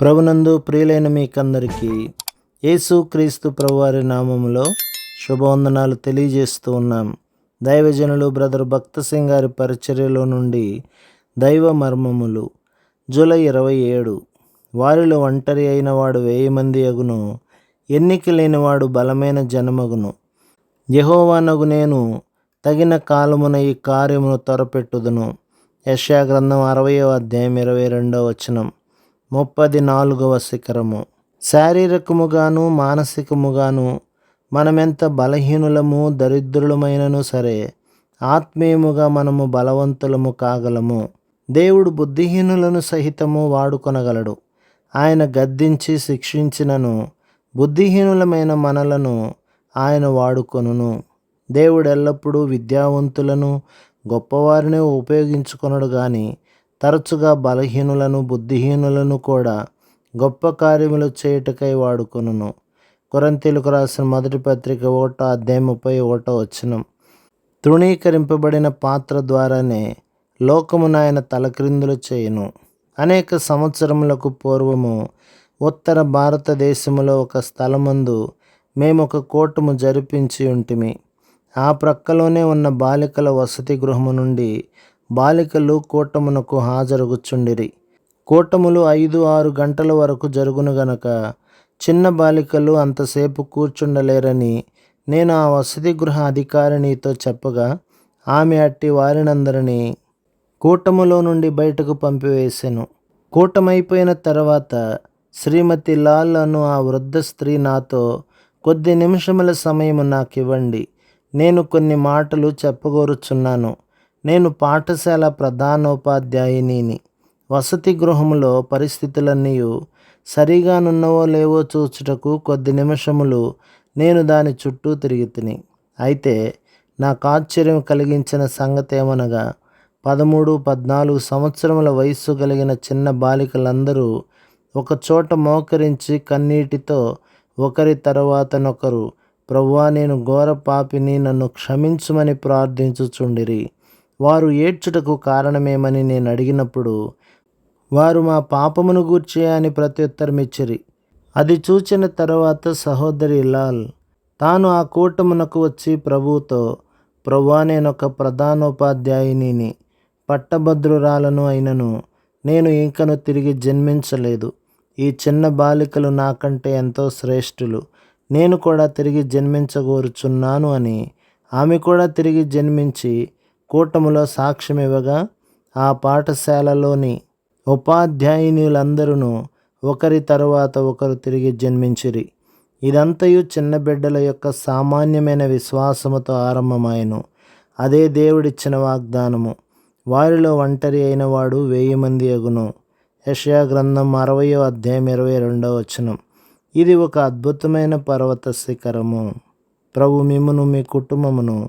ప్రభునందు ప్రియులైన మీకందరికీ యేసు క్రీస్తు ప్రభువారి నామములో శుభవందనాలు తెలియజేస్తూ ఉన్నాం. దైవజనులు బ్రదర్ భక్త సింగ్ గారి పరిచర్యలో నుండి దైవ మర్మములు. జూలై ఇరవై ఏడు. వారిలో ఒంటరి అయిన వాడు వెయ్యి మంది అగును. ఎన్నిక లేనివాడు బలమైన జనమగును. యహోవానగు నేను తగిన కాలమున ఈ కార్యమును త్వరపెట్టుదును యశా గ్రంథం అరవయో అధ్యాయం ఇరవై రెండవ వచనం. ముప్పది నాలుగవ శిఖరము. శారీరకముగాను మానసికముగాను మనమెంత బలహీనులము దరిద్రులమైనను సరే ఆత్మీయముగా మనము బలవంతులము కాగలము. దేవుడు బుద్ధిహీనులను సహితము వాడుకొనగలడు. ఆయన గద్దించి శిక్షించినను బుద్ధిహీనులమైన మనలను ఆయన వాడుకొనును. దేవుడు ఎల్లప్పుడూ విద్యావంతులను గొప్పవారిని ఉపయోగించుకొనడు కానీ తరచుగా బలహీనులను బుద్ధిహీనులను కూడా గొప్ప కార్యములు చేయుటకై వాడుకొనును. కొరంతీలకు రాసిన మొదటి పత్రిక ఓట అధ్యాయం ముప్పై ఒకటో వచనం. తృణీకరింపబడిన పాత్ర ద్వారానే లోకమునాయన తలక్రిందులు చేయును. అనేక సంవత్సరములకు పూర్వము ఉత్తర భారతదేశంలో ఒక స్థలమందు మేము ఒక కోటము జరిపించి ఉంటిమి ఆ ప్రక్కలోనే ఉన్న బాలికల వసతి గృహము నుండి బాలికలు కూటమునకు హాజరుగుచుండిరి. కూటములు ఐదు ఆరు గంటల వరకు జరుగును గనక చిన్న బాలికలు అంతసేపు కూర్చుండలేరని నేను ఆ వసతి గృహ అధికారినితో చెప్పగా ఆమె అట్టి వారినందరినీ కూటములో నుండి బయటకు పంపివేశాను కూటమైపోయిన తర్వాత శ్రీమతి లాల్ అను ఆ వృద్ధ స్త్రీ నాతో కొద్ది నిమిషముల సమయము నాకు ఇవ్వండి నేను కొన్ని మాటలు చెప్పగోరుచున్నాను. నేను పాఠశాల ప్రధానోపాధ్యాయునిని. వసతి గృహములో పరిస్థితులన్నీ సరిగానున్నవో లేవో చూచుటకు కొద్ది నిమిషములు నేను దాని చుట్టూ తిరిగి తిని అయితే నాకు ఆశ్చర్యం కలిగించిన సంగతి ఏమనగా పదమూడు పద్నాలుగు సంవత్సరముల వయస్సు కలిగిన చిన్న బాలికలందరూ ఒక చోట మోకరించి కన్నీటితో ఒకరి తర్వాతనొకరు ప్రవ్వా నేను ఘోర పాపిని నన్ను క్షమించుమని ప్రార్థించుచుండిరి. వారు ఏడ్చుటకు కారణమేమని నేను అడిగినప్పుడు వారు మా పాపమును గూర్చే అని ప్రత్యుత్తరమిచ్చిరి అది చూచిన తర్వాత సహోదరి లాల్ తాను ఆ కూటమునకు వచ్చి ప్రభువుతో ప్రభువా నేనొక ప్రధానోపాధ్యాయునిని పట్టభద్రురాలను అయినను నేను ఇంకను తిరిగి జన్మించలేదు. ఈ చిన్న బాలికలు నాకంటే ఎంతో శ్రేష్ఠులు. నేను కూడా తిరిగి జన్మించగోరుచున్నాను అని ఆమె కూడా తిరిగి జన్మించి కూటములో సాక్ష్యమివ్వగా ఆ పాఠశాలలోని ఉపాధ్యాయునులందరూ ఒకరి తరువాత ఒకరు తిరిగి జన్మించిరి. ఇదంతయు చిన్న బిడ్డల యొక్క సామాన్యమైన విశ్వాసముతో ఆరంభమాయను. అదే దేవుడిచ్చిన వాగ్దానము. వారిలో ఒంటరి అయిన వాడు వెయ్యి మంది ఎగును. యషయా గ్రంథం అరవయో అధ్యాయం ఇరవై రెండవ వచనం. ఇది ఒక అద్భుతమైన పర్వత శిఖరము ప్రభు మిమ్మును మీ కుటుంబమును